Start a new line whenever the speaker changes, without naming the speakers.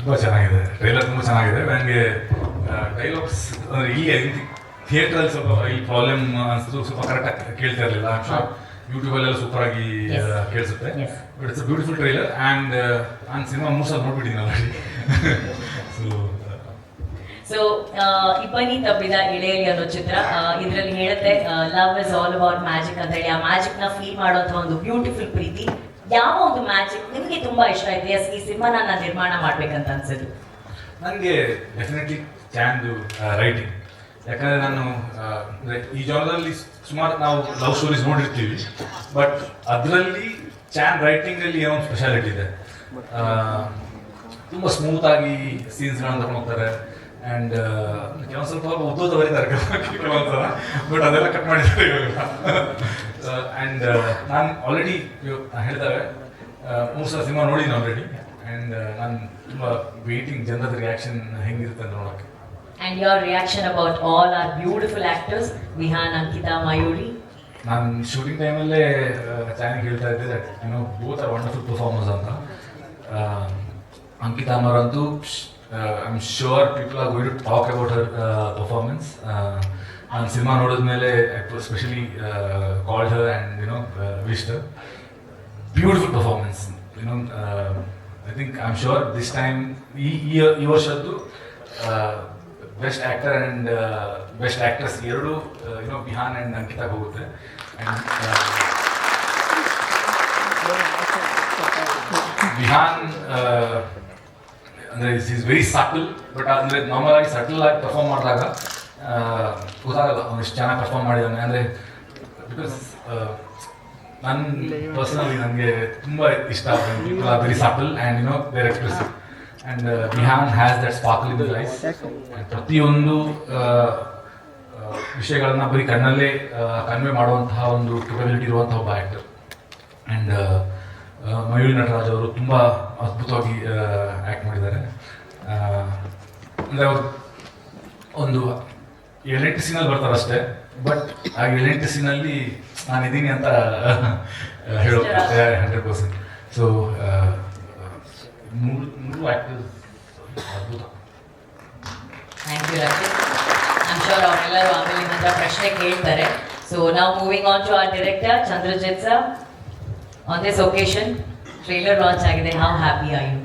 ತುಂಬ ಚೆನ್ನಾಗಿದೆ. ಟ್ರೈಲರ್ ತುಂಬ ಚೆನ್ನಾಗಿದೆ. ನನಗೆ ಡೈಲಾಗ್ಸ್ ಅಂದರೆ ಇಲ್ಲಿ ಥಿಯೇಟ್ರಲ್ಲಿ ಸ್ವಲ್ಪ ಈ ಪ್ರಾಬ್ಲಮ್ ಅನಿಸ್ತು ಸ್ವಲ್ಪ ಕರೆಕ್ಟಾಗಿ ಕೇಳ್ತಾ ಇರಲಿಲ್ಲ. ಯೂಟ್ಯೂಬಲ್ಲೆಲ್ಲ ಸೂಪರ್ ಆಗಿ
Yes.
ಕೇಳಿಸುತ್ತೆ. But it's beautiful trailer and ನಾನು ಸಿನಿಮಾ ಮೂರು ಸಲ ನೋಡ್ಬಿಟ್ಟಿದ್ದೀನಿ ಆಲ್ರೆಡಿ ಸೊ
ಸೊ ಇಬ್ಬನಿ ತಬ್ಬಿದ ಇಳೆಯಲಿ ಅನ್ನೋ ಚಿತ್ರ ಇದರಲ್ಲಿ ಹೇಳುತ್ತೆ love is all about magic ಅಂತ ಹೇಳಿ. ಆ ಮ್ಯಾಜಿಕ್ನ ಫೀಲ್ ಮಾಡುವಂತ ಒಂದು ಬ್ಯೂಟಿಫುಲ್ ಪ್ರೀತಿ. ಯಾವ ಒಂದು ಮ್ಯಾಜಿಕ್ ನಿಮಗೆ ತುಂಬಾ ಇಷ್ಟ ಆಯ್ತು ಎಸ್ ಈ ಸಿನಿಮಾನ ನಾನು ನಿರ್ಮಾಣ ಮಾಡ್ಬೇಕಂತ ಅನ್ಸುತ್ತೆ
ನನಗೆ ಡೆಫಿನೆಟ್ಲಿ ಚಾಂದು ರೈಟಿಂಗ್ ಯಾಕಂದರೆ ನಾನು ಈ ಜಾಗದಲ್ಲಿ ಸುಮಾರು ನಾವು ಲವ್ ಸ್ಟೋರೀಸ್ ನೋಡಿರ್ತೀವಿ ಬಟ್ ಅದರಲ್ಲಿ ಚಾನ್ ರೈಟಿಂಗಲ್ಲಿ ಏನೋ ಸ್ಪೆಷಾಲಿಟಿ ಇದೆ. ತುಂಬ ಸ್ಮೂತಾಗಿ ಸೀನ್ಸ್ಗಳನ್ನ ತಗೊಂಡು ಹೋಗ್ತಾರೆ. ಆ್ಯಂಡ್ ಕೆಲವೊಂದು ಸ್ವಲ್ಪ ಉದ್ದೋದ ಬರೀತಾರೆ ಬಟ್ ಅದೆಲ್ಲ ಕಟ್ ಮಾಡಿದ್ದಾರೆ ಇವಾಗ. ಆ್ಯಂಡ್ ನಾನು ಆಲ್ರೆಡಿ ಹೇಳಿದಾಗ ಮೂರು ಸಲ ಸಿನಿಮಾ ನೋಡಿದ್ದೀನಿ ಆಲ್ರೆಡಿ ಆ್ಯಂಡ್ ನಾನು ತುಂಬ ವೇಟಿಂಗ್ ಜನರದ ರಿಯಾಕ್ಷನ್ ಹೆಂಗಿರುತ್ತೆ ನೋಡೋಕ್ಕೆ.
And your reaction about all our beautiful actors Vihaan Ankita Mayuri
ನಾನು ಶೂಟಿಂಗ್ ಟೈಮಲ್ಲೇ ಚಾನೆಲ್ ಹೇಳ್ತಾ ಇದ್ದೆ that you know both are wonderful performers ಅಂತ. ಅಂಕಿತಾ ಅಂಕಿತಾ ಅಂತೂ I am sure people are going to talk about her performance ನಾನು cinema ನೋಡಿದ್ಮೇಲೆ specially called her and you know wish beautiful performance you know I think I am sure this time ಈ ಈ ವರ್ಷದ್ದು best actor and best actors ಎರಡು YONO Bihan and ಅಂಕಿತಾಗ್ ಹೋಗುತ್ತೆ. ಬಿಹಾನ್ ಅಂದರೆ is very subtle but ಅಂದರೆ ನಾರ್ಮಲ್ ಆಗಿ ಸಟಲ್ ಆಗಿ ಪರ್ಫಾರ್ಮ್ ಮಾಡಿದಾಗ ಗೊತ್ತಾಗಲ್ಲ ಒಂದಿಷ್ಟು ಚೆನ್ನಾಗಿ ಪರ್ಫಾರ್ಮ್ ಮಾಡಿದ್ದಾನೆ ಅಂದರೆ ಬಿಕಾಸ್ ನನ್ನ ಪರ್ಸನಲಿ ನನಗೆ ತುಂಬ ಇಷ್ಟ very subtle and you know very expressive and Bihaan has that sparkle in the life ಪ್ರತಿಯೊಂದು ವಿಷಯಗಳನ್ನು ಬರೀ ಕಣ್ಣಲ್ಲೇ ಕನ್ವೆ ಮಾಡುವಂತಹ ಒಂದು ಕೆಪಬಿಲಿಟಿ ಇರುವಂತಹ ಒಬ್ಬ ಆ್ಯಕ್ಟರ್ ಆ್ಯಂಡ್ ಮಯೂರಿ ನಟರಾಜ್ ಅವರು ತುಂಬ ಅದ್ಭುತವಾಗಿ ಆ್ಯಕ್ಟ್ ಮಾಡಿದ್ದಾರೆ. ಅಂದರೆ ಅವರು ಒಂದು ಏಳೆಂಟು ಸೀನಲ್ಲಿ ಬರ್ತಾರೆ ಅಷ್ಟೇ. ಬಟ್ ಆ ಏಳೆಂಟು ಸೀನಲ್ಲಿ ನಾನು ಇದ್ದೀನಿ ಅಂತ ಹೇಳೋ ಹಂಡ್ರೆಡ್ ಪರ್ಸೆಂಟ್ ಸೊ ಮೂರು ಮೂರು ಆ್ಯಕ್ಟರ್ ಅದ್ಭುತ.
Thank you Rakshith I'm sure ಅವರೆಲ್ಲರೂ ಆಮೇಲೆ ನಿಮ್ಮ ಹತ್ರ ಪ್ರಶ್ನೆ ಕೇಳ್ತಾರೆ. ಸೊ ನಾವು moving on to our director Chandrajith sir on this occasion trailer launch ಆಗಿದೆ. How happy are you